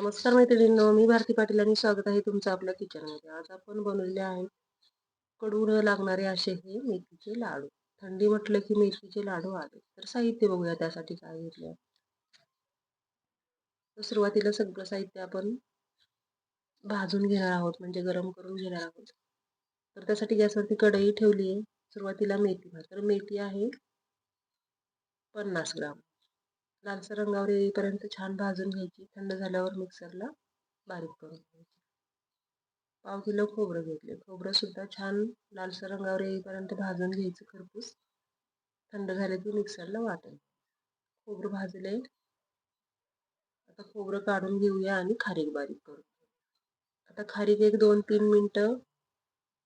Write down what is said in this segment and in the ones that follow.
नमस्कार मैत्रिणींनो मी भारती पाटील आणि स्वागत आहे तुमचं आपल्या किचनमध्ये आज आपण बनवलेले आहे कडू न लागणारे असे हे मेथीचे लाडू. थंडी म्हटलं की मेथीचे लाडू आले. तर साहित्य बघूया त्यासाठी काय घेतलं तर सुरुवातीला सगळं साहित्य आपण भाजून घेणार आहोत म्हणजे गरम करून घेणार आहोत. तर त्यासाठी गॅसवरती कढई ठेवली आहे. सुरुवातीला मेथी तर मेथी आहे पन्नास ग्राम. लालसर रंगावर येईपर्यंत छान भाजून घ्यायची. थंड झाल्यावर मिक्सरला बारीक करून घ्यायची. पाव किलो खोबरं घेतले. खोबरं सुद्धा छान लालसर रंगावर येईपर्यंत भाजून घ्यायचं खरपूस. थंड झाले की मिक्सरला वाटेल खोबरं भाजले. आता खोबरं काढून घेऊया आणि खारीक बारीक करून आता खारीक एक दोन तीन मिनटं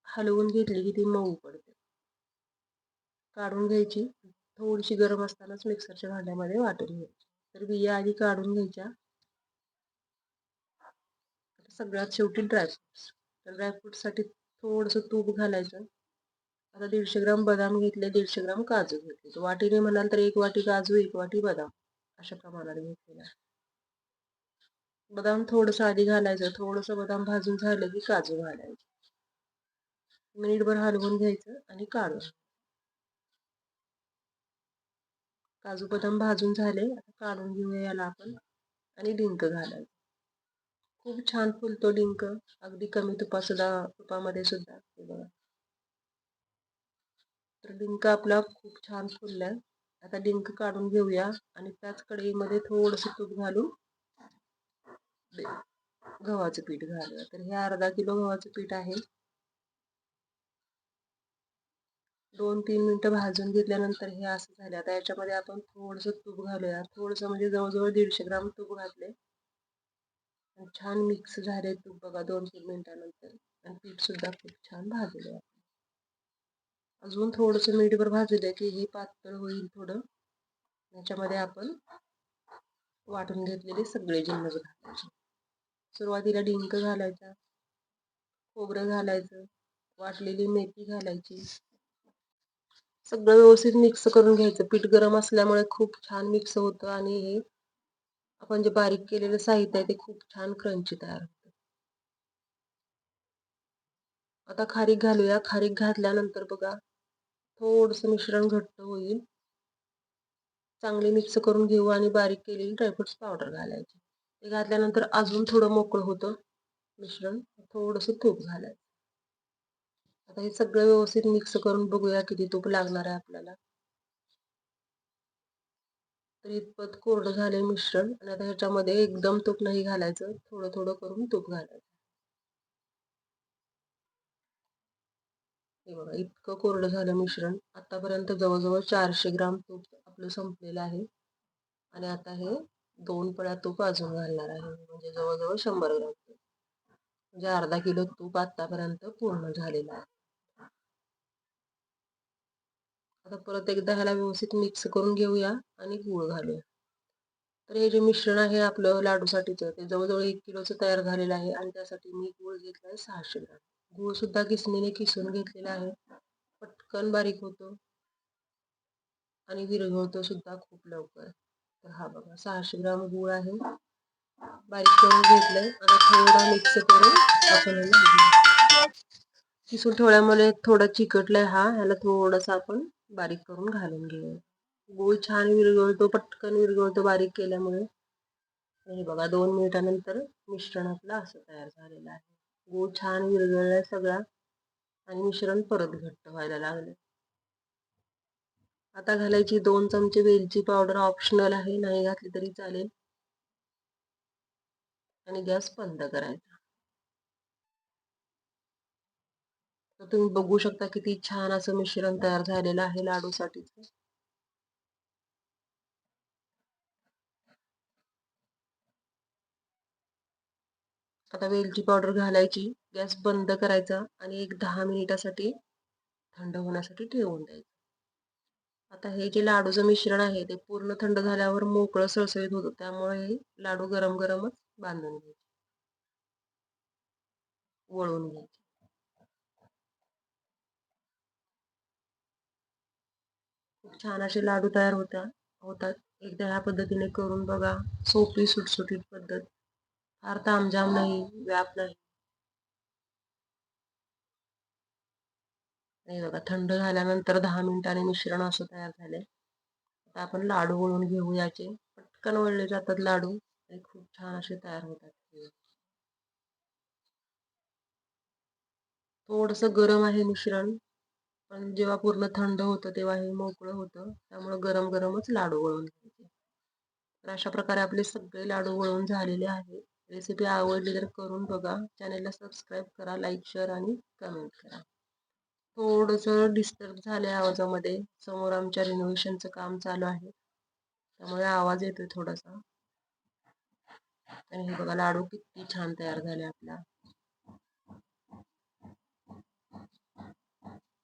हलवून घेतली की ती मऊ पडते. काढून घ्यायची. थोडीशी गरम असतानाच मिक्सरच्या भांड्यामध्ये वाटून घ्यायची. तर बिया आधी काढून घ्यायच्या. सगळ्यात शेवटी ड्रायफ्रुट्स तर ड्रायफ्रुटसाठी थोडंसं तूप घालायचं. आता दीडशे ग्राम बदाम घेतले दीडशे ग्राम काजू घेतले. वाटीने म्हणाल तर एक वाटी काजू एक वाटी बदाम अशा प्रमाणात घेतलेला बदाम थोडंसं आधी घालायचं. थोडंसं बदाम भाजून झालं की काजू घालायचं. मिनिटभर हलवून घ्यायचं आणि काढून काजू बदाम भाजून झाले काढून घेऊया याला आपण आणि डिंक घालायचं. खूप छान फुलतो डिंक अगदी कमी तुपा सुद्धा तुपामध्ये सुद्धा. हे बघा. तर डिंक आपला खूप छान फुललाय. आता डिंक काढून घेऊया आणि त्याच कढईमध्ये थोडस तूप घालून गव्हाचं पीठ घालूया. तर हे अर्धा किलो गव्हाचं पीठ आहे. दोन तीन मिनटं भाजून घेतल्यानंतर हे असं झालं आता याच्यामध्ये आपण थोडंसं तूप घालूया. थोडंसं म्हणजे जवळजवळ दीडशे ग्राम तूप घातले छान मिक्स झाले तूप बघा दोन तीन मिनिटानंतर. आणि पीठ सुद्धा खूप छान भाजले अजून थोडंसं मीठभर भाजले की हे पातळ होईल थोडं. याच्यामध्ये आपण वाटून घेतलेले सगळे जिन्नस घालायचे. सुरुवातीला डिंक घालायचा खोबरं घालायचं वाटलेली मेथी घालायची. सगळं व्यवस्थित मिक्स करून घ्यायचं. पीठ गरम असल्यामुळे खूप छान मिक्स होतं आणि हे आपण जे बारीक केलेलं साहित्य आहे ते खूप छान क्रंची तयार होतं. आता खारीक घालूया. खारीक घातल्यानंतर बघा थोडस मिश्रण घट्ट होईल. चांगले मिक्स करून घेऊ आणि बारीक केलेली ड्रायफ्रुट्स पावडर घालायची. ते घातल्यानंतर अजून थोडं मोकळं होतं मिश्रण. थोडस तूप घालायचं. आता हे सगळं व्यवस्थित मिक्स करून बघूया किती तूप लागणार आहे आपल्याला. तर इतपत कोरडं झाले मिश्रण आणि आता ह्याच्यामध्ये एकदम तूप नाही घालायचं थोडं थोडं करून तूप घालायचं. हे बघा इतकं कोरडं झालं मिश्रण. आतापर्यंत जवळजवळ चारशे ग्राम तूप आपलं संपलेलं आहे. आणि आता हे दोन पळ्या तूप अजून घालणार आहे म्हणजे जवळजवळ शंभर ग्राम तूप. म्हणजे अर्धा किलो तूप आतापर्यंत पूर्ण झालेलं आहे. आता परत एकदा ह्याला व्यवस्थित मिक्स करून घेऊया आणि गूळ घालूया. तर हे जे मिश्रण आहे आपलं लाडूसाठीचं ते जवळजवळ एक किलोचं तयार झालेलं आहे आणि त्यासाठी मी गूळ घेतला आहे सहाशे ग्राम. गूळसुद्धा किसणीने किसून घेतलेला आहे. पटकन बारीक होतो. आणि विरघळतो सुद्धा खूप लवकर. तर हा बघा सहाशे ग्राम गूळ आहे. बारीक करून घेतलंय. आता थोडा मिक्स करून आपण किसून ठेवल्यामुळे थोडा चिकटलाय हा. ह्याला थोडासा आपण बारीक करून घालून घेऊ. गूळ छान विरघळतो पटकन विरघळतो बारीक केल्यामुळे. हे बघा दोन मिनिटानंतर मिश्रण आपलं असं तयार झालेलं आहे. गूळ छान विरघळलाय सगळा आणि मिश्रण परत घट्ट व्हायला लागले. आता घालायची दोन चमचे वेलची पावडर ऑप्शनल आहे. नाही घातली तरी चालेल. आणि गॅस बंद करायचा. तर तुम्ही बघू शकता किती छान असं मिश्रण तयार झालेलं आहे लाडूसाठीच. आता वेलची पावडर घालायची गॅस बंद करायचा आणि एक दहा मिनिटासाठी थंड होण्यासाठी ठेवून द्यायचं. आता हे जे लाडूचं मिश्रण आहे ते पूर्ण थंड झाल्यावर मोकळं सळसळीत होतं त्यामुळे हे लाडू गरम गरमच बांधून घ्यायचे. वळून घ्यायचे. छान असे लाडू तयार होत्या होतात. एकदा ह्या पद्धतीने करून बघा. सोपी सुटसुटीत पद्धत. फार तामझाम नाही व्याप नाही. नाही बघा थंड झाल्यानंतर दहा मिनिटाने मिश्रण असं तयार झालंय. आता आपण लाडू वळून घेऊ याचे. पटकन वळले जातात लाडू. आणि खूप छान असे तयार होतात थोडस गरम आहे मिश्रण. पण जेव्हा पूर्ण थंड होतं तेव्हा हे मोकळं होतं. त्यामुळे गरम गरमच लाडू वळून घ्यायचे. तर अशा प्रकारे आपले सगळे लाडू वळून झालेले आहेत. रेसिपी आवडली तर करून बघा. चॅनेलला सबस्क्राईब करा लाईक शेअर आणि कमेंट करा. थोडंसं डिस्टर्ब झालं आहे आवाजामध्ये. समोर आमच्या रिनोव्हेशनचं काम चालू आहे. त्यामुळे आवाज येतोय थोडासा. आणि हे बघा लाडू किती छान तयार झाले आपला.